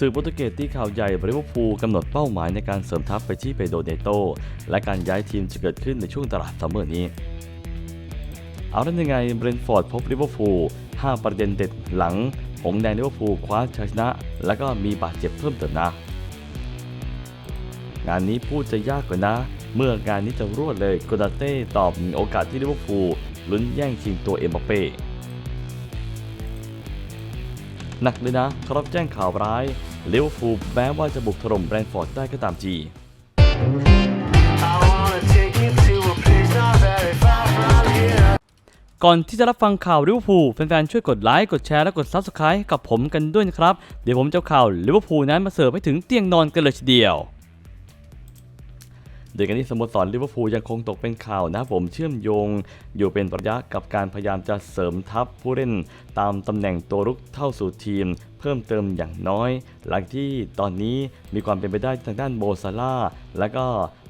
สื่อโปรตุเกสที่ข่าวใหญ่บริเวพูกำหนดเป้าหมายในการเสริมทัพไปที่เปโดเนโต และการย้ายทีมจะเกิดขึ้นในช่วงตลาดซัมเมอร์นี้ เอาแล้วยังไงเบรนฟอร์ดพบลิเวอร์พูล5ประเด็นเด็ดหลังหงแดงลิเวอร์พูลคว้าชัยชนะ และก็มีบาดเจ็บเพิ่มเติมนะ งานนี้พูดจะยากกว่านะ เมื่องานนี้จะรวดเลยโกดาเต้ตอบมีโอกาสที่ลิเวอร์พูลลุ้นแย่งชิงตัวเอ็มบัปเป้ หนักเลยนะครับแจ้งข่าวร้ายลิเวอร์พูลแม้ว่าจะบุกถล่มแบรนท์ฟอร์ดได้ก็ตามจี I wanna take you to a place not very far from here. ก่อนที่จะรับฟังข่าวลิเวอร์พูลแฟนๆ ช่วยกดไลค์ กดแชร์ และกด Subscribe กับผมกันด้วยนะครับ เดี๋ยวผมจะเอาข่าวลิเวอร์พูลนั้นมาเสิร์ฟให้ถึงเตียงนอนกันเลยทีเดียว โดยการที่สโมสรลิเวอร์พูลยังคงตกเป็นข่าวนะครับผมเชื่อมโยงอยู่เป็นระยะกับการพยายามจะเสริมทัพผู้เล่นตามตำแหน่งตัวรุกเข้าสู่ทีม พิ่มเติมอย่างน้อย หลังที่ตอนนี้มีความเป็นไปได้ทางด้านโบซาร่าและก็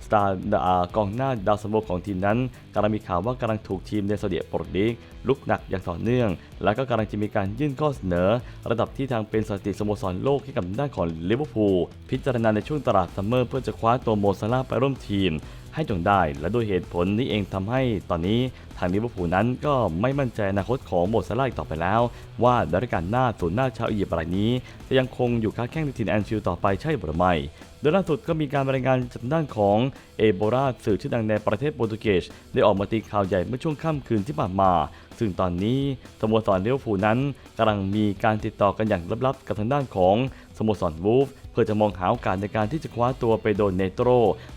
สตาร์กองหน้าดาวซันโบของทีมนั้นกำลังมีข่าวว่ากำลังถูกทีมในซาอุดิโปรลีกลุกหนักอย่างต่อเนื่อง แล้วก็กำลังจะมีการยื่นข้อเสนอ ระดับที่ทางเป็นสถิติสโมสรโลกให้กับด้านของลิเวอร์พูลพิจารณาในช่วงตลาดซัมเมอร์เพื่อจะคว้าตัวโมซาร่าไปร่วมทีม ให้จงได้ และด้วยเหตุผลนี้เองทำให้ตอนนี้ทางลิเวอร์พูลนั้นก็ไม่มั่นใจอนาคตของโมซาร่าอีกต่อไปแล้ว ว่าดาริการหน้าศูนย์หน้าชาวอียิปต์รายนี้ จะยังคงอยู่ค้าแข้งในถิ่นแอนฟิลด์ต่อไปใช่หรือไม่โดยล่าสุดก็มีการรายงานจากด้านของเอโบราสื่อชื่อดังในประเทศโปรตุเกสได้ออกมาตีข่าวใหญ่เมื่อช่วงค่ำคืนที่ผ่านมา ซึ่งตอนนี้สโมสรลิเวผูนั้นกำลังมีการติดต่อกันอย่างลับๆ กับทางด้านของสโมสรวูฟ พื่อจะมองหาโอกาสในการที่จะคว้าตัวไปโดนเนโตร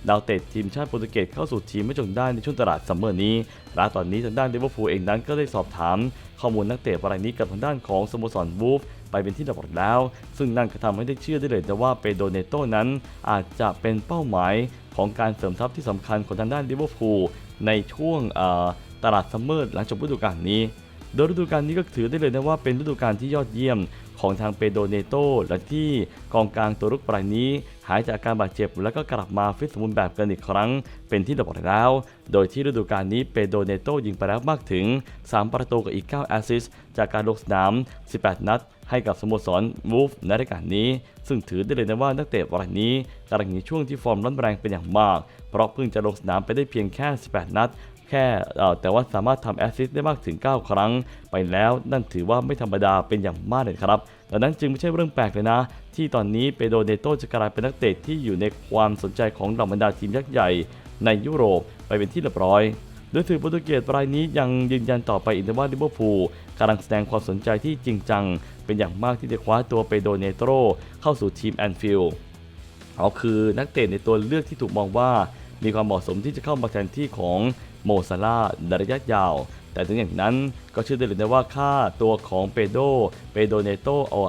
ดาวเตะทีมชาติโปรตุเกสเข้าสู่ทีมไม่จงได้ในช่วงตลาดซัมเมอร์นี้และตอนนี้ทางด้านลิเวอร์พูลเองนั้นก็ได้สอบถาม ข้อมูลนักเตะรายนี้กับทางด้านของสโมสรวูฟไปเป็นที่รียบรอยแล้ว ซึ่งนั่นก็ทำให้ได้เชื่อได้เลยนะว่าเปโดเนโตนั้น อาจจะเป็นเป้าหมายของการเสริมทัพที่สำคัญของทางด้านลิเวอร์พูลในช่วงตลาดซัมเมอร์หลังจบฤดูกาลนี้ โดยฤดูกาลนี้ก็ถือได้เลยนะว่าเป็นฤดูกาลที่ยอดเยี่ยม ของทางเปโดเนโตและที่กองกลางตัวรุกรายนี้ หายจากอาการบาดเจ็บ แล้วก็กลับมาฟิตสมบูรณ์แบบกันอีกครั้ง เป็นที่เรียบร้อยแล้ว โดยที่ฤดูกาลนี้เปโดเนโตยิงไปแล้วมากถึง 3 ประตูกับอีก 9 แอสซิสต์จากการลงสนาม 18 นัดให้กับสโมสรวูฟในรายการนี้ ซึ่งถือได้เลยนะว่านักเตะรายนี้กำลังอยู่ช่วงที่ฟอร์มร้อนแรงเป็นอย่างมาก เพราะเพิ่งจะลงสนามไปได้เพียงแค่ 18 นัด แค่แต่ว่าสามารถทำแอสซิสต์ได้มากถึง 9 ครั้ง ไปแล้วนั่นถือว่าไม่ธรรมดาเป็นอย่างมากเลยครับดังนั้นจึงไม่ใช่เรื่องแปลกเลยนะ ที่ตอนนี้เปโดเนโตจะกลายเป็นนักเตะที่อยู่ในความสนใจของเหล่าบรรดาทีมยักษ์ใหญ่ในยุโรปไปเป็นที่เรียบร้อยโดยสื่อโปรตุเกสรายนี้ยังยืนยันต่อไปอีกว่าลิเวอร์พูลกำลังแสดงความสนใจที่จริงจัง เป็นอย่างมากที่จะคว้าตัวเปโดเนโตเข้าสู่ทีมแอนฟิลด์เขาคือนักเตะในตัวเลือกที่ถูกมองว่ามีความเหมาะสมที่จะเข้ามาแทนที่ของ โมซาร่าในระยะยาว แต่ถึงอย่างนั้นก็เชื่อได้เลยนะว่าค่าตัวของเปโดเปโดเนโต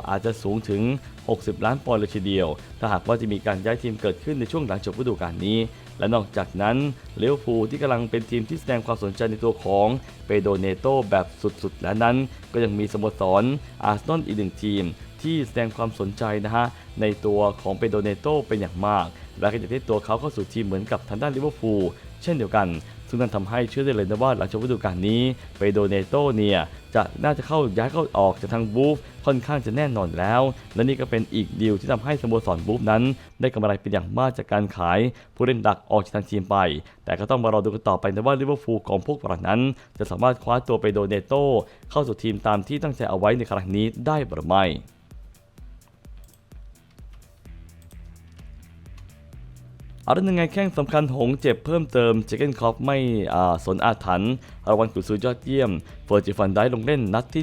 อาจจะสูงถึง 60 ล้านปอนด์เลยทีเดียว ถ้าหากว่าจะมีการย้ายทีมเกิดขึ้นในช่วงหลังจบฤดูกาลนี้ และนอกจากนั้นเลเวอร์พูที่กำลังเป็นทีมที่แสดงความสนใจในตัวของเปโดเนโตแบบสุดๆ และนั้นก็ยังมีสโมสรอาร์เซนอลอีกหนึ่งทีมที่แสดงความสนใจนะฮะ ในตัวของเปโดเนโตเป็นอย่างมาก และก็จะได้ตัวเขาเข้าสู่ทีมเหมือนกับทางด้านลิเวอร์พูลเช่นเดียวกัน ซึ่งนั่นทำให้เชื่อได้เลยนะว่าหลังจากฤดูกาลนี้เปโดเนโตเนี่ยจะน่าจะเข้าย้ายเข้าออกจากทางบูฟค่อนข้างจะแน่นอนแล้ว และนี่ก็เป็นอีกดีลที่ทำให้สโมสรบูฟนั้น ได้กำไรเป็นอย่างมากจากการขาย ผู้เล่นดักออกจากทางทีมไป แต่ก็ต้องมารอดูกันต่อไปนะว่าลิเวอร์พูลของพวกเรานั้น จะสามารถคว้าตัวเปโดเนโตเข้าสู่ทีมตามที่ตั้งใจเอาไว้ในครั้งนี้ได้หรือไม่ เอาละยังไงแข้งสำคัญหงเจ็บเพิ่มเติมเจเกนคอฟไม่สนอาถรรพ์รางวัลกุศลยอดเยี่ยมเฟิร์จิฟันได้ลงเล่นนัดที่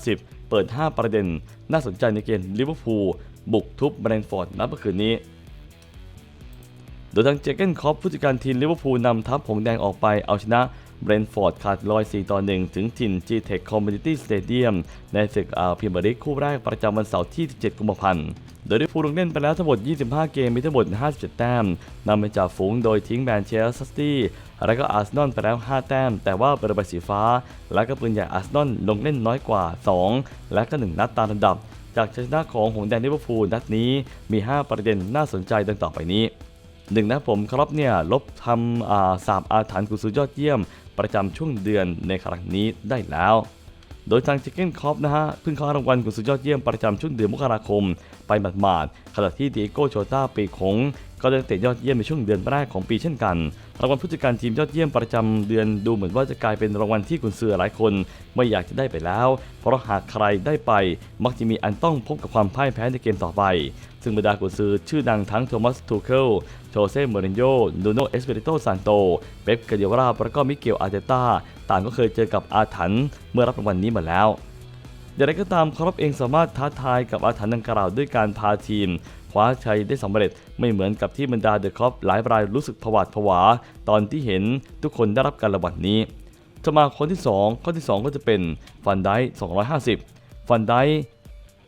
250 เปิด 5 ประเด็น น่าสนใจในเกมลิเวอร์พูลบุกทุบแบรนฟอร์ดนัดเมื่อคืนนี้ โดยทางเจเกนคอฟผู้จัดการทีมลิเวอร์พูลนำทัพหงแดงออกไปเอาชนะเบรนฟอร์ดขาดลอย 4 ต่อ 1 ถึงถิ่น G-Tech Community Stadium ในศึกอาพรีเมียร์ลีกคู่แรกประจำวันเสาร์ที่ 17 กุมภาพันธ์ โดยลิเวอร์พูลลงเล่นไปแล้วทั้งหมด 25 เกมมีทั้งหมด 57 แต้มนำไปจากฝูงโดยทิ้งแมนเชสเตอร์ซิตี้และก็อาร์เซนอลไปแล้ว 5 แต้ม แต่ว่าเบอร์ใบสีฟ้า และก็ปืนใหญ่อาร์เซนอลลงเล่นน้อยกว่า 2 และก็ 1 นัดตามลำดับ จากชัยชนะของหงแดงลิเวอร์พูลนัดนี้มี 5 ประเด็นน่าสนใจดังต่อไปนี้หนึ่งนะผมครับเนี่ยลบทำสาบอาถรรพ์กุศลยอดเยี่ยม ประจำช่วงเดือนในครั้งนี้ได้แล้ว โดยทางจิ c เก้นคอปนะฮะเพิ่งคว้ารางวัลกุศลยอดเยี่ยมประจำช่วงเดือนมกราคม ไปหมาดๆขณะที่ดิเอโกโชต้าปีของ ก็ได้เตะยอดเยี่ยมในช่วงเดือนแรกของปีเช่นกัน รางวัลผู้จัดการทีมยอดเยี่ยมประจำเดือนดูเหมือนว่าจะกลายเป็นรางวัลที่กุนซือหลายคนไม่อยากจะได้ไปแล้ว เพราะหากใครได้ไป มักจะมีอันต้องพบกับความพ่ายแพ้ในเกมต่อไป ซึ่งบรรดากุนซือชื่อดังทั้งโทมัสทูเคิลโชเซ่เมรินโญ่นูโนเอสเปริโตซานโต เป๊ปกาเดียราแล้วก็มิเกลอาร์เตต้าต่างก็เคยเจอกับอาถรรพ์เมื่อรับรางวัลนี้มาแล้ว อย่างไรก็ตามครอปเองสามารถท้าทายกับอาถรรพ์ดังกล่าวด้วยการพาทีมคว้าชัยได้สำเร็จไม่เหมือนกับที่บรรดาเดอะครอปหลายรายรู้สึกผวาดผวา ตอนที่เห็นทุกคนได้รับการรางวัลนี้จะมาคนที่2ข้อที่ 2 ก็จะเป็นฟันได250 ฟันได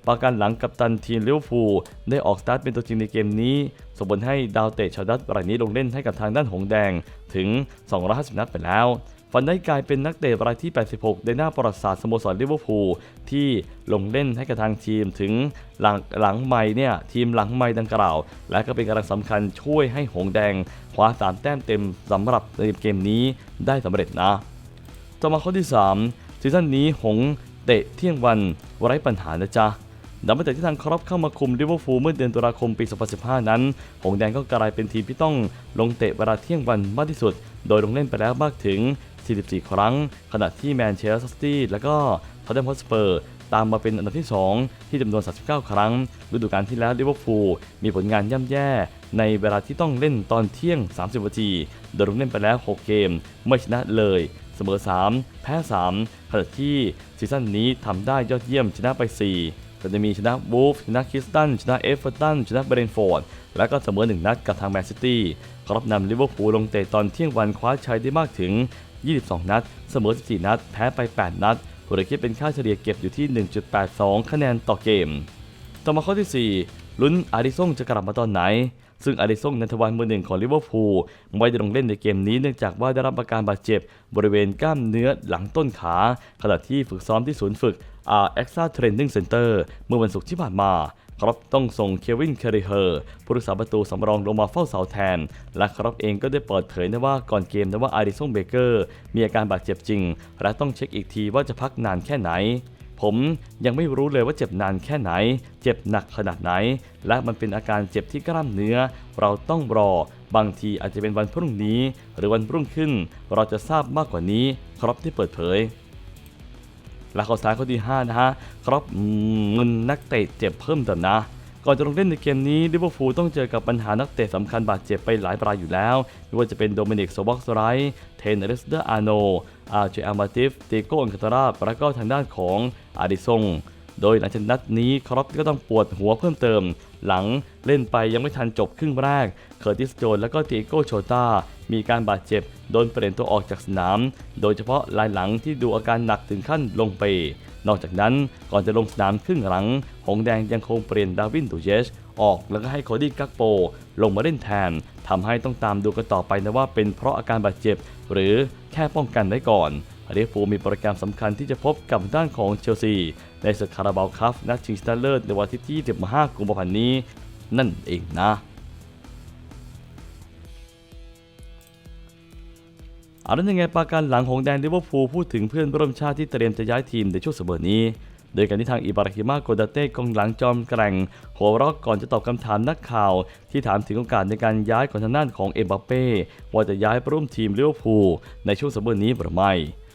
ประกันหลังกับตันทีมลิเวอร์พูลได้ออกสตาร์ทเป็นตัวจริงในเกมนี้ส่งผลให้ดาวเตะชาวดัตรายนี้ลงเล่นให้กับทางด้านหงแดงถึง 250 นัดไปแล้ว ฟันได้กลายเป็นนักเตะรายที่ 86 ในหน้าประวัติศาสตร์สโมสรลิเวอร์พูลที่ลงเล่นให้กับทางทีมถึงหลังหลังไม้เนี่ยทีมหลังไม้ดังกล่าว และก็เป็นกำลังสำคัญช่วยให้หงแดงคว้าสามแต้มเต็มสำหรับในเกมนี้ได้สำเร็จนะ ต่อมาข้อที่3ซีซั่นนี้หงเตะเที่ยงวันไร้ปัญหานะจ๊ะนับตั้งแต่ที่ทางครอปเข้ามาคุมลิเวอร์พูลเมื่อเดือนตุลาคมปี 2015 นั้น หงแดงก็กลายเป็นทีมที่ต้องลงเตะเวลาเที่ยงวันมากที่สุด โดยลงเล่นไปแล้วมากถึง 44 ครั้ง ขณะที่แมนเชสเตอร์ซิตี้และก็ทอตเทนฮอตสเปอร์ตามมาเป็นอันดับที่ 2 ที่จำนวน 39 ครั้ง ฤดูกาลที่แล้วลิเวอร์พูลมีผลงานย่ำแย่ ในเวลาที่ต้องเล่นตอนเที่ยง 30นาทีโดยลงเล่นไปแล้ว 6 เกม ไม่ชนะเลย เสมอ 3 แพ้ 3 ขณะที่ซีซั่นนี้ทำได้ยอดเยี่ยมชนะไป 4 ก็จะมีชนะบูฟชนะคิสตัน ชนะเอฟเวอร์ตัน ชนะเบรนฟอร์ด และก็เสมอ 1 นัดกับทางแมนซิตี้ครอบนำลิเวอร์พูลลงเตะตอนเที่ยงวันคว้าชัยได้มากถึง 22 นัด เสมอ 14 นัด แพ้ไป 8 นัดหรือคิดเป็นค่าเฉลี่ยเก็บอยู่ที่ 1.82 คะแนนต่อเกม ต่อมาข้อที่ 4 ลุ้นอาริซงจะกลับมาตอนไหน ซึ่งอาริซงนันทวันมือหนึ่งของลิเวอร์พูลไม่ได้ลงเล่นในเกมนี้เนื่องจากว่าได้รับอาการบาดเจ็บบริเวณกล้ามเนื้อหลังต้นขา ขณะที่ฝึกซ้อมที่ศูนย์ฝึก R Exa Training Center เมื่อวันศุกร์ที่ผ่านมา ครับต้องส่งเควินเคริเฮอร์ผู้รักษาประตูสำรองลงมาเฝ้าเสาแทน และครับเองก็ได้เปิดเผยนะว่าก่อนเกมนะว่าอาริซงเบเกอร์มีอาการบาดเจ็บจริง และต้องเช็คอีกทีว่าจะพักนานแค่ไหน ผมยังไม่รู้เลยว่าเจ็บนานแค่ไหน เจ็บหนักขนาดไหน และมันเป็นอาการเจ็บที่กล้ามเนื้อ เราต้องรอบางทีอาจจะเป็นวันพรุ่งนี้ หรือวันรุ่งขึ้น เราจะทราบมากกว่านี้ ครับที่เปิดเผย และข้อสายข้อที่ 5 นะฮะครับอืมเงินนักเตะเจ็บเพิ่มเติมนะก่อนจะลงเล่นในเกมนี้ลิเวอร์พูลต้องเจอกับปัญหานักเตะสำคัญบาดเจ็บไปหลายรายอยู่แล้วไม่ว่าจะเป็นโดมินิกโซบ็อกสไรเทนเรสเดอร์อาโน อาร์เจอามาติฟเตโกอังคาตาราและก็ทางด้านของอาริซงโดยหลังจากนัดนี้ครอปก็ต้องปวดหัวเพิ่มเติม หลังเล่นไปยังไม่ทันจบครึ่งแรก เคอร์ติสโจนและก็เตโกโชตา มีการบาดเจ็บ โดนเปลี่ยนตัวออกจากสนาม โดยเฉพาะลายหลังที่ดูอาการหนักถึงขั้นลงไป นอกจากนั้นก่อนจะลงสนามครึ่งหลัง หงแดงยังคงเปลี่ยนดาวินตูเยชออกแล้วก็ให้โคดี้กักโป ลงมาเล่นแทนทำให้ต้องตามดูกันต่อไปนะว่าเป็นเพราะอาการบาดเจ็บ หรือแค่ป้องกันไว้ก่อนลิเอร์พูมีโปรแกรมสำคัญที่จะพบกับด้านของเชลซี ในศึกคาราบาวคัพนัดชิงชนะเลิศในวันที่ 25 กุมภาพันธ์นี้ นั่นเองนะ เอาแล้วยังไงปราการหลังของแดนลิเวอร์พูลพูดถึงเพื่อนร่วมชาติที่เตรียมจะย้ายทีมในช่วงเสมอนี้ โดยการที่ทางอิบาราฮิมาโกดาเต้กองหลังจอมแกร่งหัวเรอกก่อนจะตอบคำถามนักข่าว ที่ถามถึงโอกาสในการย้ายของทางด้านของเอ็มบัปเป้ว่าจะย้ายร่วมทีมลิเวอร์พูลในช่วงเสมอนี้หรือไม่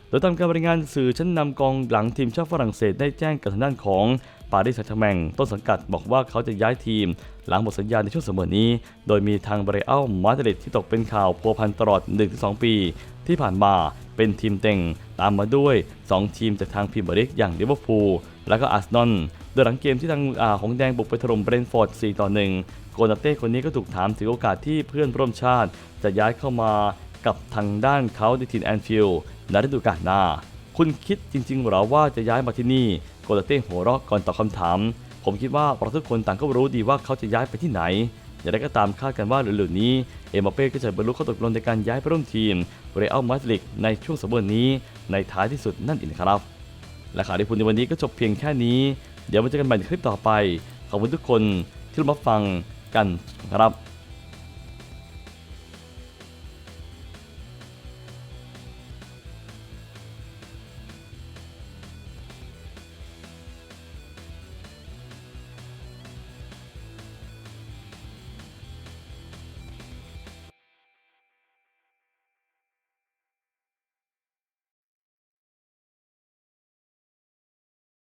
โดยตามการรายงานสื่อชั้นนำกองหลังทีมชาติฝรั่งเศสได้แจ้งกับทางด้านของ ปารีสแซงต์แชร์แมงต้นสังกัดบอกว่าเขาจะย้ายทีม หลังหมดสัญญาในช่วงเสมอนี้ โดยมีทางเบรอัลมาดริดที่ตกเป็นข่าวพัวพันตลอด 1-2 ปี ที่ผ่านมาเป็นทีมเต็ง ตามมาด้วย 2 ทีมจากทางพรีเมียร์ลีกอย่างลิเวอร์พูลและก็อาร์เซนอลโดยหลังเกมที่ทางอาของแดงบุกไปถล่มเบรนท์ฟอร์ด 4 ต่อ 1 โกนาเต้คนนี้ก็ถูกถามถึงโอกาสที่เพื่อนร่วมชาติ จะย้ายเข้ามากับทางด้านเขาในทีมแอนฟิลด์ในฤดูกาลหน้า คุณคิดจริงๆหรอว่าจะย้ายมาที่นี่ โกลเต้หัวเราะก่อนตอบคำถาม ผมคิดว่าเราทุกคนต่างก็รู้ดีว่าเขาจะย้ายไปที่ไหน อย่างไรก็ตามคาดกันว่าเร็วๆนี้ เอ็มบัปเป้ก็จะบรรลุข้อตกลงในการย้ายไปร่วมทีมเรอัลมาดริดในช่วงสมบูรณ์นี้ในท้ายที่สุดนั่นเองครับ และข่าวที่พูดในวันนี้ก็จบเพียงแค่นี้ เดี๋ยวมาเจอกันใหม่ในคลิปต่อไป ขอบคุณทุกคนที่รับฟังกันครับ